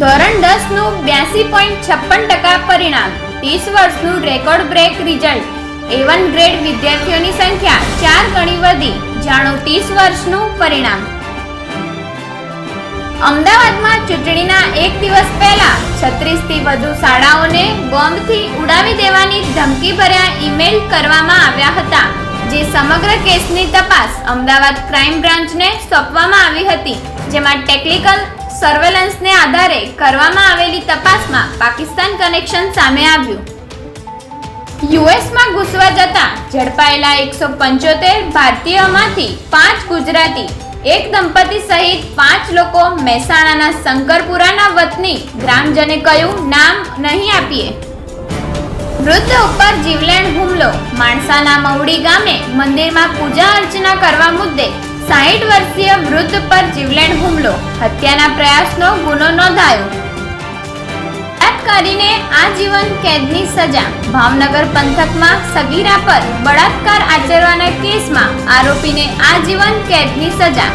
ધોરણ દસનું બ્યાસી પોઈન્ટ છપ્પન ટકા પરિણામ. ત્રીસ વર્ષનું record break result. A one grade વિદ્યાર્થીઓની સંખ્યા ચાર ગણી વધી. જાણો ત્રીસ વર્ષનું પરિણામ. અમદાવાદમાં ચૂંટણીના એક દિવસ પહેલા છત્રીસથી વધુ શાળાઓને બોમ્બથી ઉડાવી દેવાની ધમકી ભર્યા ઈમેલ કરવામાં આવ્યા હતા, જે સમગ્ર કેસની તપાસ અમદાવાદ ક્રાઇમ બ્રાન્ચને સોંપવામાં આવી હતી, જેમાં ટેકનિકલ સર્વેલન્સને આધારે કરવામાં આવેલી તપાસમાં પાકિસ્તાન કનેક્શન સામે આવ્યું. યુએસમાં ઘૂસવા જતા ઝડપાયેલા એકસો પંચોતેર ભારતીયોમાંથી પાંચ ગુજરાતી, એક દંપતી સહિત પાંચ લોકો મહેસાણાના શંકરપુરાના વતની ગ્રામજને કહ્યું, નામ નહીં આપીએ. વૃદ્ધ ઉપર જીવલેણ હુમલો. માણસાના મવડી ગામે મંદિરમાં પૂજા અર્ચના કરવા મુદ્દે સાહીઠ વર્ષીય વૃદ્ધ પર જીવલેણ હુમલો. હત્યાના પ્રયાસનો ગુનો નોંધાયો. કરીને આજીવન કેદની સજા. ભાવનગર પંથકમાં સગીરા પર બળાત્કાર આચરવાના કેસમાં આરોપીને આજીવન કેદની સજા.